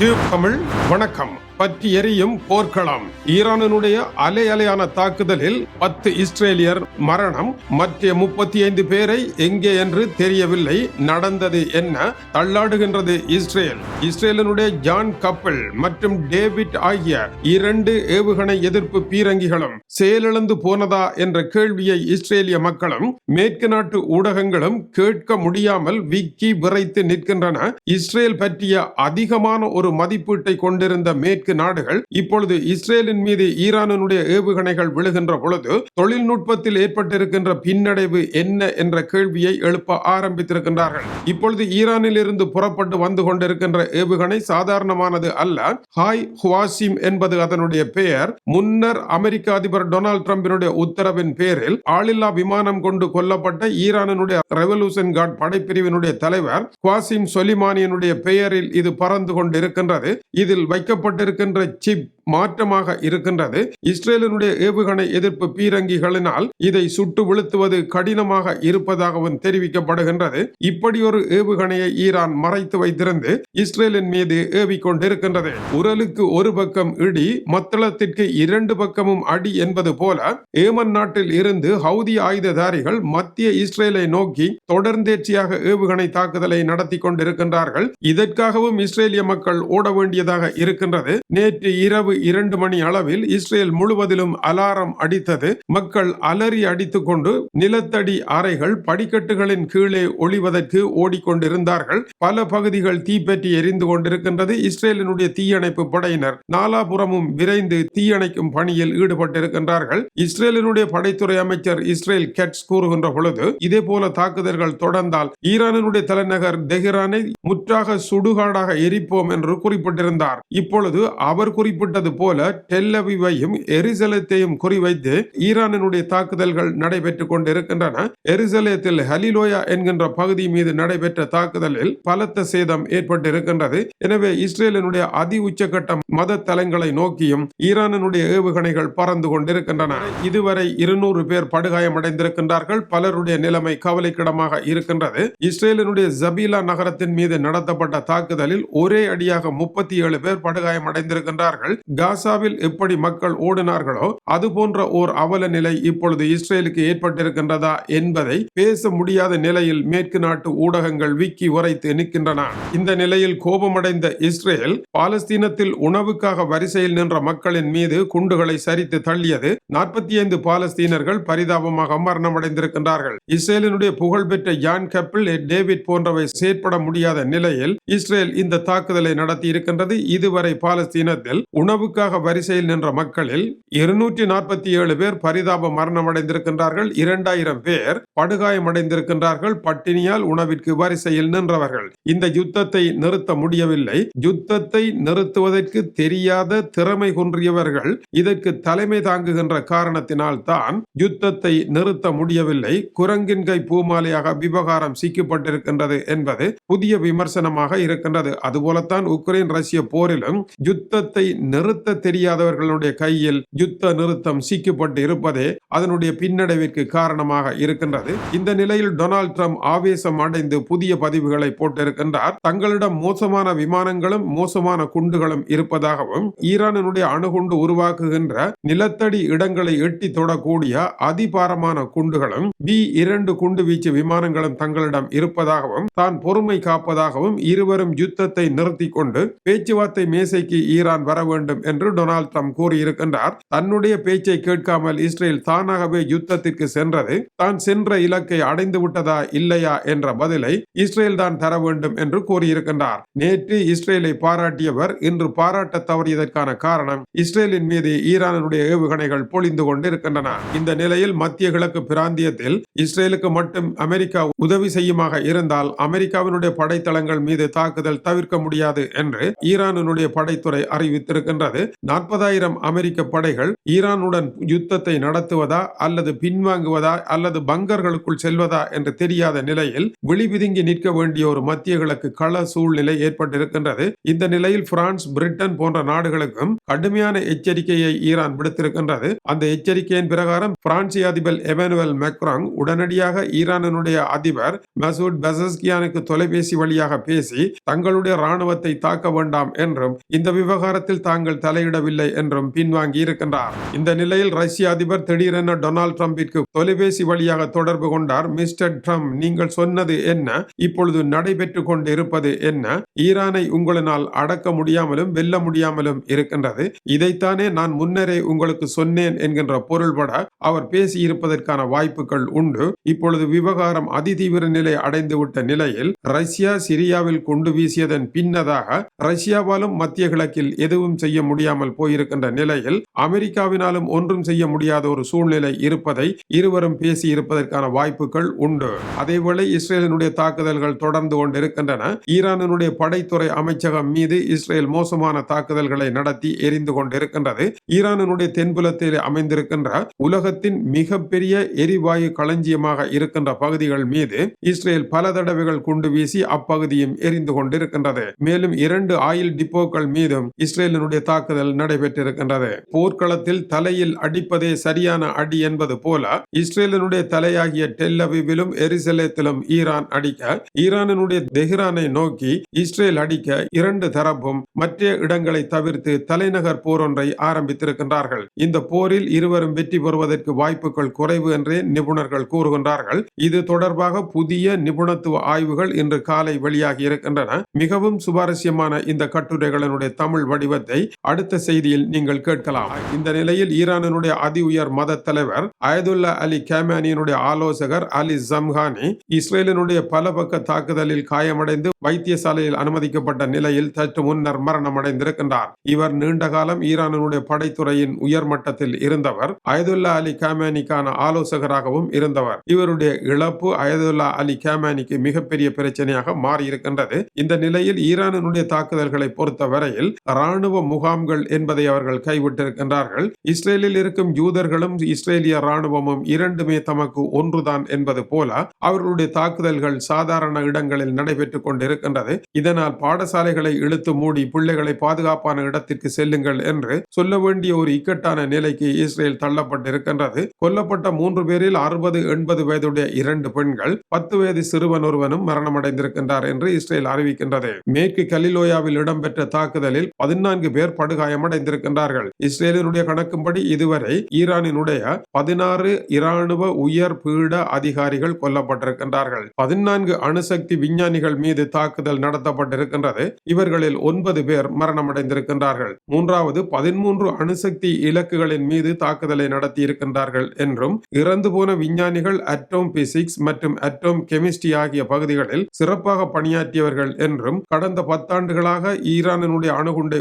Tube Tamil வணக்கம். பற்றி எரியும் போர்க்களம். ஈரானினுடைய அலை அலையான தாக்குதலில் பத்து இஸ்ரேலியர் மரணம் மற்ற முப்பத்தி ஐந்து பேரை எங்கே என்று தெரியவில்லை. நடந்தது என்ன? தள்ளாடுகின்றது இஸ்ரேல். இஸ்ரேலினுடைய ஜான் கப்பல் மற்றும் டேவிட் ஆகிய இரண்டு ஏவுகணை எதிர்ப்பு பீரங்கிகளும் செயலிழந்து போனதா என்ற கேள்வியை இஸ்ரேலிய மக்களும் மேற்கு நாட்டு ஊடகங்களும் கேட்க முடியாமல் விக்கி விரைத்து நிற்கின்றன. இஸ்ரேல் பற்றிய அதிகமான ஒரு மதிப்பீட்டை கொண்டிருந்த மேற்கு நாடுகள் இப்பொழுது இஸ்ரேலின் மீது ஈரானுடைய ஏவுகணைகள் விழுகின்ற பொழுது தொழில்நுட்பத்தில் ஏற்பட்டிருக்கின்ற பின்னடைவு என்ன என்ற கேள்வியை எழுப்ப ஆரம்பித்திருக்கின்றார்கள். இப்பொழுது ஈரானில் இருந்து புறப்பட்டு வந்து கொண்டிருக்கின்ற ஏவுகணை சாதாரணமானது அல்ல. ஹாய் ஹுவாசிம் என்பது அதனுடைய பெயர். முன்னர் அமெரிக்க அதிபர் டொனால்டு டிரம்பினுடைய உத்தரவின் பேரில் ஆளில்லா விமானம் கொண்டு கொல்லப்பட்ட ஈரானுடைய ரெவல்யூஷன் கார்டு படைப்பிரிவினுடைய தலைவர் குவாசிம் சொலிமானியனுடைய பெயரில் இது பறந்து இருக்கின்றது. இதில் வைக்கப்பட்டிருக்கின்ற சிப் மாற்றமாக இருக்கின்றது. இஸ்ரேலினுடைய ஏவுகணை எதிர்ப்பு பீரங்கிகளினால் இதை சுட்டு வீழ்த்துவது கடினமாக இருப்பதாகவும் தெரிவிக்கப்படுகின்றது. இப்படி ஒரு ஏவுகணையை ஈரான் மறைத்து வைத்திருந்து இஸ்ரேலின் மீது ஏவிக்கொண்டிருக்கின்றது. உரலுக்கு ஒரு பக்கம் இடி மத்தளத்திற்கு இரண்டு பக்கமும் அடி என்பது போல ஏமன் நாட்டில் இருந்து ஹவுதி ஆயுததாரிகள் மத்திய இஸ்ரேலை நோக்கி தொடர்ந்தேர்ச்சியாக ஏவுகணை தாக்குதலை நடத்தி கொண்டிருக்கின்றார்கள். இதற்காகவும் இஸ்ரேலிய மக்கள் ஓட வேண்டியதாக இருக்கின்றது. நேற்று இரவு இரண்டு மணி அளவில் இஸ்ரேல் முழுவதிலும் அலாரம் அடித்தது. மக்கள் அலறி அடித்துக் கொண்டு நிலத்தடி அறைகள் படிக்கட்டுகளின் கீழே ஒளிவதற்கு ஓடிக்கொண்டிருந்தார்கள். பல பகுதிகள் தீப்பற்றி எரிந்து கொண்டிருக்கின்றது. இஸ்ரேலினுடைய தீயணைப்பு படையினர் நாலாபுறமும் விரைந்து தீயணைக்கும் பணியில் ஈடுபட்டிருக்கின்றார்கள். இஸ்ரேலினுடைய படைத்துறை அமைச்சர் இஸ்ரேல் கெட்ஸ் கூறுகின்ற பொழுது இதே போல தாக்குதல்கள் தொடர்ந்தால் ஈரானினுடைய தலைநகர் தெஹ்ரானை முற்றாக சுடுகாடாக எரிப்போம் என்று குறிப்பிட்டிருந்தார். இப்பொழுது அவர் குறிப்பிட்டது போல டெல்லவிவையும் எரிசலத்தையும் குறிவைத்து ஈரானினுடைய தாக்குதல்கள் நடைபெற்றுக் கொண்டிருக்கின்றன. எரிசலத்தில் ஹலிலோயா என்கின்ற பகுதி மீது நடைபெற்ற தாக்குதலில் பலத்த சேதம் ஏற்பட்டிருக்கின்றது. எனவே இஸ்ரேலினுடைய அதி உச்சகட்ட மத தலங்களை நோக்கியும் ஈரானினுடைய ஏவுகணைகள் பறந்து கொண்டிருக்கின்றன. இதுவரை இருநூறு பேர் படுகாயமடைந்திருக்கின்றார்கள். பலருடைய நிலைமை கவலைக்கிடமாக இருக்கின்றது. இஸ்ரேலினுடைய ஜபீலா நகரத்தின் மீது நடத்தப்பட்ட தாக்குதலில் ஒரே அடியாக முப்பத்தி ஏழு பேர் படுகாயமடைந்திருக்கின்றார்கள். காசாவில் எப்படி மக்கள் ஓடினார்களோ அது போன்ற ஓர் அவல நிலை இப்பொழுது இஸ்ரேலுக்கு ஏற்பட்டிருக்கின்றதா என்பதை பேச முடியாத நிலையில் மேற்கு நாட்டு ஊடகங்கள் விக்கி உரைத்து நிற்கின்றன. இந்த நிலையில் கோபமடைந்த இஸ்ரேல் பாலஸ்தீனத்தில் உணவுக்காக வரிசையில் நின்ற மக்களின் மீது குண்டுகளை சரித்து தள்ளியது நாற்பத்தி ஐந்து பாலஸ்தீனர்கள் பரிதாபமாக மரணமடைந்திருக்கின்றார்கள். இஸ்ரேலினுடைய புகழ்பெற்ற யான் கப்பிள் டேவிட் போன்றவை செயற்பட முடியாத நிலையில் இஸ்ரேல் இந்த தாக்குதலை நடத்தி இருக்கின்றது இதுவரை பாலஸ்தீனத்தில் உணவு உணவுக்காக வரிசையில் நின்ற மக்களில் இருநூற்றி நாற்பத்தி ஏழு பேர் பரிதாப மரணமடைந்திருக்கின்றார்கள் இரண்டாயிரம் பேர் படுகாயமடைந்திருக்கின்றார்கள் பட்டினியால் உணவிற்கு வரிசையில் நின்றவர்கள். இந்த யுத்தத்தை நிறுத்த முடியவில்லை. யுத்தத்தை நிறுத்துவதற்கு தெரியாத திறமை குன்றியவர்கள் இதற்கு தலைமை தாங்குகின்ற காரணத்தினால் தான் யுத்தத்தை நிறுத்த முடியவில்லை. குரங்கின் கை பூமாலையாக விவகாரம் சிக்கப்பட்டிருக்கின்றது என்பது புதிய விமர்சனமாக இருக்கின்றது. அதுபோலத்தான் உக்ரைன் ரஷ்ய போரிலும் யுத்தத்தை நிறுத்த தெரியாதவர்களுடைய கையில் யுத்த நிறுத்தம் சிக்கப்பட்டு இருப்பதே அதனுடைய பின்னடைவிற்கு காரணமாக இருக்கின்றது. இந்த நிலையில் டொனால்ட் ட்ரம்ப் ஆவேசம் அடைந்து புதிய பதிவுகளை போட்டிருக்கின்றார். தங்களிடம் மோசமான விமானங்களும் மோசமான குண்டுகளும் இருப்பதாகவும் ஈரானினுடைய அணுகுண்டு உருவாக்குகின்ற நிலத்தடி இடங்களை எட்டி தொடக்கூடிய அதிபாரமான குண்டுகளும் பி இரண்டு குண்டு வீச்சு விமானங்களும் தங்களிடம் இருப்பதாகவும் தான் பொறுமை காப்பதாகவும் இருவரும் யுத்தத்தை நிறுத்தி கொண்டு பேச்சுவார்த்தை மேசைக்கு ஈரான் வர வேண்டும் என்று டொனால்ட் ட்ரம்ப் கூறியிருக்கின்றார். தன்னுடைய பேச்சை கேட்காமல் இஸ்ரேல் தானாகவே யுத்தத்திற்கு சென்றது. தான் சென்ற இலக்கை அடைந்து விட்டதா இல்லையா என்ற பதிலை இஸ்ரேல் தான் தர வேண்டும் என்று கூறியிருக்கின்றார். நேற்று இஸ்ரேலை பாராட்டியவர் இன்று பாராட்ட தவறியதற்கான காரணம் இஸ்ரேலின் மீது ஈரானுடைய ஏவுகணைகள் பொழிந்து கொண்டிருக்கின்றன. இந்த நிலையில் மத்திய கிழக்கு பிராந்தியத்தில் இஸ்ரேலுக்கு மட்டும் அமெரிக்கா உதவி செய்யுமாக இருந்தால் அமெரிக்காவினுடைய படைத்தளங்கள் மீது தாக்குதல் தவிர்க்க முடியாது என்று ஈரானினுடைய படைத்துறை அறிவித்திருக்கின்றது. இருக்கின்றது நாற்பதாயிரம் அமெரிக்க படைகள் ஈரானுடன் யுத்தத்தை நடத்துவதா அல்லது பின்வாங்குவதா அல்லது பங்கர்களுக்குள் செல்வதா என்று தெரியாத நிலையில் விழிபிதுங்கி நிற்க வேண்டிய ஒரு மத்திய கிழக்கு கள சூழ்நிலை ஏற்பட்டிருக்கின்றது. இந்த நிலையில் பிரான்ஸ் பிரிட்டன் போன்ற நாடுகளுக்கும் கடுமையான எச்சரிக்கையை ஈரான் விடுத்திருக்கின்றது. அந்த எச்சரிக்கையின் பிரகாரம் பிரான்சிய அதிபர் எமானுவல் மெக்ராங் உடனடியாக ஈரானினுடைய அதிபர் மசூத் பெசஸ்கியானுக்கு தொலைபேசி வழியாக பேசி தங்களுடைய ராணுவத்தை தாக்க வேண்டாம் என்றும் இந்த விவகாரத்தில் தாங்கள் தலையிடவில்லை என்றும் பின்வாங்கி இருக்கின்றார். இந்த நிலையில் ரஷ்ய அதிபர் திடீரென டொனால்ட் ட்ரம்பிற்கு தொலைபேசி வழியாக தொடர்பு கொண்டார். மிஸ்டர் ட்ரம்ப் நீங்கள் சொன்னது என்ன? இப்பொழுது நடைபெற்றுக் கொண்டு இருப்பது என்ன? ஈரானை உங்களினால் அடக்க முடியாமலும் வெல்ல முடியாமலும் இருக்கின்றது. இதைத்தானே நான் முன்னரே உங்களுக்கு சொன்னேன் என்கின்ற பொருள்பட அவர் பேசியிருப்பதற்கான வாய்ப்புகள் உண்டு. இப்பொழுது விவகாரம் அதிதீவிர நிலை அடைந்துவிட்ட நிலையில் ரஷ்யா சிரியாவில் குண்டு வீசியதன் பின்னதாக ரஷ்யாவாலும் மத்திய கிழக்கில் எதுவும் செய்ய முடியாமல் போயிருக்கின்ற நிலையில் அமெரிக்காவினாலும் ஒன்றும் செய்ய முடியாத ஒரு சூழ்நிலை இருப்பதை இருவரும் பேசி இருப்பதற்கான வாய்ப்புகள் உண்டு. அதேவேளை இஸ்ரேலினுடைய தாக்குதல்கள் தொடர்ந்து கொண்டிருக்கின்றன. ஈரானினுடைய படைத்துறை அமைச்சகம் மீது இஸ்ரேல் மோசமான தாக்குதல்களை நடத்தி எரிந்து கொண்டிருக்கின்றது. ஈரானினுடைய தென்புலத்தில் அமைந்திருக்கின்ற உலகத்தின் மிகப்பெரிய எரிவாயு களஞ்சியமாக இருக்கின்ற பகுதிகள் மீது இஸ்ரேல் பல தடவைகள் குண்டு வீசி அப்பகுதியும் எரிந்து கொண்டிருக்கின்றது. மேலும் இரண்டு ஆயில் டிப்போக்கள் மீதும் இஸ்ரேலினுடைய தாக்குதல் நடைபெற்றிருக்கின்றது. போர்க்களத்தில் தலையில் அடிப்பதே சரியான அடி என்பது போல இஸ்ரேலினுடைய தலையாகிய டெல்லவிவிலும் எரிசலேத்திலும் ஈரான் அடிக்க ஈரானினுடைய தெஹ்ரானை நோக்கி இஸ்ரேல் அடிக்க இரண்டு தரப்பும் மற்ற இடங்களை தவிர்த்து தலைநகர் போர் ஒன்றை ஆரம்பித்திருக்கின்றார்கள். இந்த போரில் இருவரும் வெற்றி பெறுவதற்கு வாய்ப்புகள் குறைவு என்றே நிபுணர்கள் கூறுகின்றார்கள். இது தொடர்பாக புதிய நிபுணத்துவ ஆய்வுகள் இன்று காலை வெளியாகி இருக்கின்றன. மிகவும் சுவாரஸ்யமான இந்த கட்டுரைகளினுடைய தமிழ் வடிவத்தை அடுத்த செய்தியில் நீங்கள் கேட்கலாம். இந்த நிலையில் ஈரானினுடைய அதி உயர் மத தலைவர் அயதுல்லா அலி கேமானியினுடைய ஆலோசகர் அலி ஜம்ஹானி இஸ்ரேலினுடைய பல பக்க தாக்குதலில் காயமடைந்து வைத்தியசாலையில் அனுமதிக்கப்பட்ட நிலையில் சற்று முன்னர் மரணம் அடைந்திருக்கின்றார் இவர் நீண்ட காலம் ஈரானினுடைய படைத்துறையின் உயர் மட்டத்தில் இருந்தவர். அயதுல்லா அலி கேமானிக்கான ஆலோசகராகவும் இருந்தவர். இவருடைய இழப்பு அயதுல்லா அலி கேமானிக்கு மிகப்பெரிய பிரச்சனையாக மாறியிருக்கின்றது. இந்த நிலையில் ஈரானினுடைய தாக்குதல்களை பொறுத்த வரையில் ராணுவ முகாம்கள் என்பதை அவர்கள் கைவிட்டிருக்கின்றார்கள். இஸ்ரேலில் இருக்கும் யூதர்களும் இஸ்ரேலிய ராணுவமும் இரண்டுமே தமக்கு ஒன்றுதான் என்பது போல அவர்களுடைய தாக்குதல்கள் சாதாரண இடங்களில் நடைபெற்றுக் கொண்டிருக்கின்றது. இதனால் பாடசாலைகளை இழுத்து மூடி பிள்ளைகளை பாதுகாப்பான இடத்திற்கு செல்லுங்கள் என்று சொல்ல வேண்டிய ஒரு இக்கட்டான நிலைக்கு இஸ்ரேல் தள்ளப்பட்டிருக்கின்றது. கொல்லப்பட்ட மூன்று பேரில் அறுபது எண்பது வயதுடைய இரண்டு பெண்கள் பத்து வயது சிறுவன் ஒருவனும் மரணமடைந்திருக்கின்றார் என்று இஸ்ரேல் அறிவிக்கின்றது. மேற்கு கலிலோயாவில் இடம்பெற்ற தாக்குதலில் பதினான்கு பேர் படுகாயமடைந்திருக்கின்றார்கள். இஸ்ரேலினுடைய கணக்கின்படி இதுவரை ஈரானினுடைய பதினாறு இராணுவ உயர் பீட அதிகாரிகள் கொல்லப்பட்டிருக்கின்றார்கள். பதினான்கு அணுசக்தி விஞ்ஞானிகள் மீது தாக்குதல் நடத்தப்பட்டிருக்கின்றது. இவர்களில் ஒன்பது பேர் மரணமடைந்திருக்கின்றார்கள். மூன்றாவது பதிமூன்று அணுசக்தி இலக்குகளின் மீது தாக்குதலை நடத்தி இருக்கின்றார்கள் என்றும் இறந்து போன விஞ்ஞானிகள் அட்டோம் பிசிக்ஸ் மற்றும் அட்டோம் கெமிஸ்ட்ரி ஆகிய பகுதிகளில் சிறப்பாக பணியாற்றியவர்கள் என்றும் கடந்த பத்தாண்டுகளாக ஈரானினுடைய அணுகுண்டை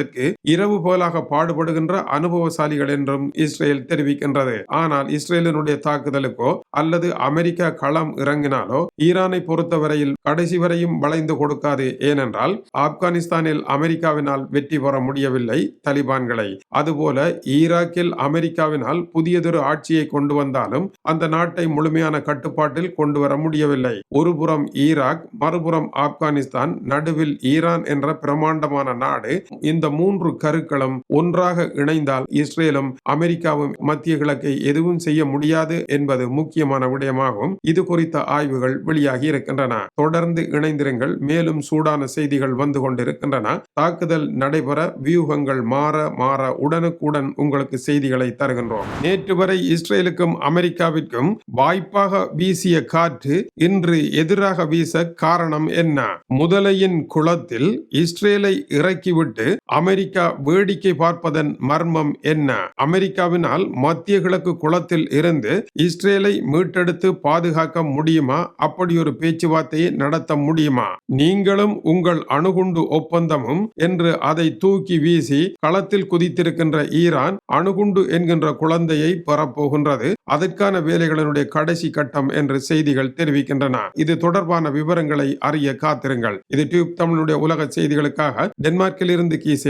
உருவாக்குவதற்கு இரவு போலாக பாடுபடுகின்ற அனுபவசாலிகள் என்றும் இஸ்ரேல் தெரிவிக்கின்றது. ஆனால் இஸ்ரேலினுடைய தாக்குதலுக்கோ அல்லது அமெரிக்கா களம் இறங்கினாலோ ஈரானை பொறுத்தவரையில் கடைசி வரையும் வளைந்து கொடுக்காது. ஏனென்றால் ஆப்கானிஸ்தானில் அமெரிக்காவினால் வெற்றி பெற முடியவில்லை தலிபான்களை. அதுபோல ஈராக்கில் அமெரிக்காவினால் புதியதொரு ஆட்சியை கொண்டு வந்தாலும் அந்த நாட்டை முழுமையான கட்டுப்பாட்டில் கொண்டு வர முடியவில்லை. ஒருபுறம் ஈராக் மறுபுறம் ஆப்கானிஸ்தான் நடுவில் ஈரான் என்ற பிரமாண்டமான நாடு இந்த மூன்று கருக்களும் ஒன்றாக இணைந்தால் இஸ்ரேலும் அமெரிக்காவும் மத்திய கிழக்கை எதுவும் செய்ய முடியாது என்பது முக்கியமான விடயமாகும். இது குறித்த ஆய்வுகள் வெளியாகி இருக்கின்றன. தொடர்ந்து இணைந்திருங்கள். மேலும் சூடான செய்திகள் வந்து கொண்டிருக்கின்றன. தாக்குதல் நடைபெற வியூகங்கள் மாற மாற உடனுக்குடன் உங்களுக்கு செய்திகளை தருகின்றோம். நேற்று வரை இஸ்ரேலுக்கும் அமெரிக்காவிற்கும் வாய்ப்பாக வீசிய காற்று இன்று எதிராக வீச காரணம் என்ன? முதலையின் குளத்தில் இஸ்ரேலை இறக்கிவிட்டு அமெரிக்கா வேடிக்கை பார்ப்பதன் மர்மம் என்ன? அமெரிக்காவினால் மத்திய கிழக்கு குளத்தில் இருந்து இஸ்ரேலை மீட்டெடுத்து பாதுகாக்க முடியுமா? அப்படி ஒரு பேச்சுவார்த்தையை நடத்த முடியுமா? நீங்களும் உங்கள் அணுகுண்டு ஒப்பந்தமும் என்று அதை தூக்கி வீசி களத்தில் குதித்திருக்கின்ற ஈரான் அணுகுண்டு என்கின்ற குழந்தையை பெறப்போகின்றது. அதற்கான வேலைகளினுடைய கடைசி கட்டம் என்று செய்திகள் தெரிவிக்கின்றன. இது தொடர்பான விவரங்களை அறிய காத்திருங்கள். இது டியூப் தமிழுடைய உலக செய்திகளுக்காக டென்மார்க்கில் இருந்து கீசே